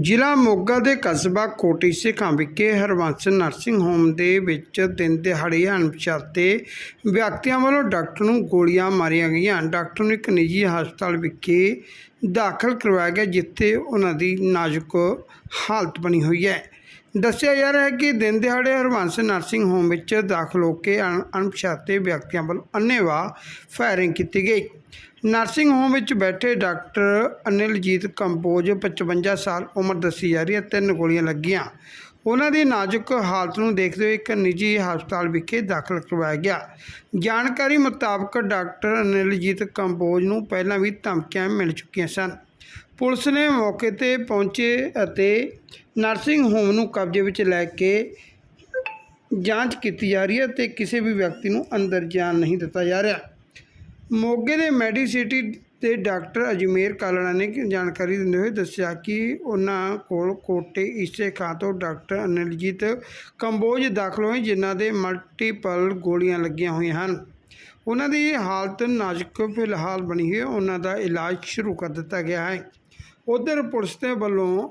ਜ਼ਿਲ੍ਹਾ ਮੋਗਾ ਦੇ ਕਸਬਾ ਕੋਟੀ ਸਿੱਖਾਂ ਵਿਖੇ ਹਰਬੰਸ ਨਰਸਿੰਗ ਹੋਮ ਦੇ ਵਿੱਚ ਦਿਨ ਦਿਹਾੜੇ ਅਣਪਛਾਤੇ ਵਿਅਕਤੀਆਂ ਵੱਲੋਂ ਡਾਕਟਰ ਨੂੰ ਗੋਲੀਆਂ ਮਾਰੀਆਂ ਗਈਆਂ। ਡਾਕਟਰ ਨੂੰ ਇੱਕ ਨਿੱਜੀ ਹਸਪਤਾਲ ਵਿਖੇ ਦਾਖਲ ਕਰਵਾਇਆ ਗਿਆ, ਜਿੱਥੇ ਉਹਨਾਂ ਦੀ ਨਾਜ਼ੁਕ ਹਾਲਤ ਬਣੀ ਹੋਈ ਹੈ। ਦੱਸਿਆ ਜਾ ਰਿਹਾ ਹੈ ਕਿ ਦਿਨ ਦਿਹਾੜੇ ਹਰਬੰਸ ਨਰਸਿੰਗ ਹੋਮ ਵਿੱਚ ਦਾਖਲ ਹੋ ਕੇ ਅਣ- ਅਣਪਛਾਤੇ ਵਿਅਕਤੀਆਂ ਵੱਲੋਂ ਅੰਨ੍ਹੇਵਾਹ ਫਾਇਰਿੰਗ ਕੀਤੀ ਗਈ। ਨਰਸਿੰਗ ਹੋਮ ਵਿੱਚ ਬੈਠੇ ਡਾਕਟਰ ਅਨਿਲਜੀਤ ਕੰਬੋਜ 55 ਸਾਲ ਉਮਰ ਦੱਸੀ ਜਾ ਰਹੀ ਹੈ, ਤਿੰਨ ਗੋਲੀਆਂ ਲੱਗੀਆਂ। ਉਹਨਾਂ ਦੀ ਨਾਜ਼ੁਕ ਹਾਲਤ ਨੂੰ ਦੇਖਦੇ ਹੋਏ ਇੱਕ ਨਿੱਜੀ ਹਸਪਤਾਲ ਵਿਖੇ ਦਾਖਲ ਕਰਵਾਇਆ ਗਿਆ। ਜਾਣਕਾਰੀ ਮੁਤਾਬਕ ਡਾਕਟਰ ਅਨਿਲਜੀਤ ਕੰਬੋਜ ਨੂੰ ਪਹਿਲਾਂ ਵੀ ਧਮਕੀਆਂ ਮਿਲ ਚੁੱਕੀਆਂ ਸਨ। ਪੁਲਿਸ ਨੇ ਮੌਕੇ ਤੇ ਪਹੁੰਚੇ ਅਤੇ ਨਰਸਿੰਗ ਹੋਮ ਨੂੰ ਕਬਜ਼ੇ ਵਿੱਚ ਲੈ ਕੇ ਜਾਂਚ ਕੀਤੀ ਜਾ ਰਹੀ ਹੈ ਤੇ ਕਿਸੇ ਵੀ ਵਿਅਕਤੀ ਨੂੰ ਅੰਦਰ ਜਾਣ ਨਹੀਂ ਦਿੱਤਾ ਜਾ ਰਿਹਾ। ਮੋਗੇ ਦੇ ਮੈਡੀਸਿਟੀ ਦੇ ਡਾਕਟਰ ਅਜਮੇਰ ਕਾਲੜਾ ਨੇ ਜਾਣਕਾਰੀ ਦਿੰਦੇ ਹੋਏ ਦੱਸਿਆ ਕਿ ਉਹਨਾਂ ਕੋਲ ਕੋਟੇ ਇਸੇ ਖਾਂ ਤੋਂ ਡਾਕਟਰ ਅਨਿਲਜੀਤ ਕੰਬੋਜ ਦਾਖਲ ਹੋਏ, ਜਿਨ੍ਹਾਂ ਦੇ ਮਲਟੀਪਲ ਗੋਲੀਆਂ ਲੱਗੀਆਂ ਹੋਈਆਂ ਹਨ। ਉਹਨਾਂ ਦੀ ਹਾਲਤ ਨਾਜ਼ੁਕ ਫਿਲਹਾਲ ਬਣੀ ਹੋਈ ਹੈ। ਉਹਨਾਂ ਦਾ ਇਲਾਜ ਸ਼ੁਰੂ ਕਰ ਦਿੱਤਾ ਗਿਆ ਹੈ। ਉਧਰ ਪੁਲਿਸ ਦੇ ਵੱਲੋਂ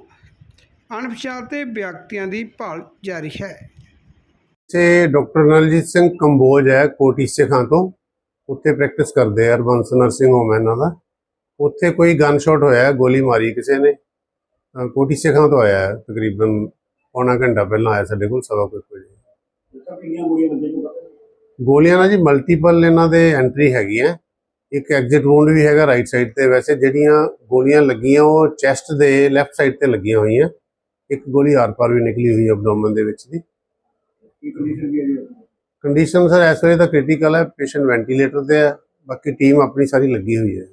ਅਣਪਛਾਤੇ ਵਿਅਕਤੀਆਂ ਦੀ ਭਾਲ ਜਾਰੀ ਹੈ। ਸੇ ਡਾਕਟਰ ਨਲਜੀਤ ਸਿੰਘ ਕੰਬੋਜ ਹੈ ਕੋਟੀ ਖਾਂ ਤੋਂ। ਉੱਥੇ ਪ੍ਰੈਕਟਿਸ ਕਰਦੇ ਆ ਅਰਬੰਸ ਨਰਸਿੰਗ ਹੋਮ ਹੈ ਇਹਨਾਂ ਦਾ। ਉੱਥੇ ਕੋਈ ਗਨ ਸ਼ਾਟ ਹੋਇਆ ਗੋਲੀ ਮਾਰੀ ਕਿਸੇ ਨੇ। ਕੋਟੀ ਖਾਂ ਤੋਂ ਆਇਆ ਹੈ, ਤਕਰੀਬਨ ਪੌਣਾ ਘੰਟਾ ਪਹਿਲਾਂ ਆਇਆ ਸਾਡੇ ਕੋਲ ਸਵਾ ਕੁ ਇੱਕ ਵਜੇ। ਗੋਲੀਆਂ ਨਾਲ ਜੀ ਮਲਟੀਪਲ ਇਹਨਾਂ ਦੇ ਐਂਟਰੀ ਹੈਗੀ ਹੈ ਇੱਕ ਐਗਜ਼ਿਟ ਵੂੰਡ ਵੀ ਹੈਗਾ ਰਾਈਟ ਸਾਈਡ ਤੇ। ਵੈਸੇ ਜਿਹੜੀਆਂ ਗੋਲੀਆਂ ਲੱਗੀਆਂ ਉਹ ਚੈਸਟ ਦੇ ਲੈਫਟ ਸਾਈਡ ਤੇ ਲੱਗੀਆਂ ਹੋਈਆਂ। ਇੱਕ ਗੋਲੀ ਆਰ-ਪਾਰ ਵੀ ਨਿਕਲੀ ਹੋਈ ਹੈ ਐਬਡੋਮਨ ਦੇ ਵਿੱਚ ਦੀ। ਕੰਡੀਸ਼ਨ ਸਰ ਇਸ ਵੇਲੇ ਤਾਂ ਕ੍ਰਿਟੀਕਲ ਹੈ ਪੇਸ਼ੈਂਟ ਵੈਂਟੀਲੇਟਰ ਤੇ ਹੈ। ਬਾਕੀ ਟੀਮ ਆਪਣੀ ਸਾਰੀ ਲੱਗੀ ਹੋਈ ਹੈ।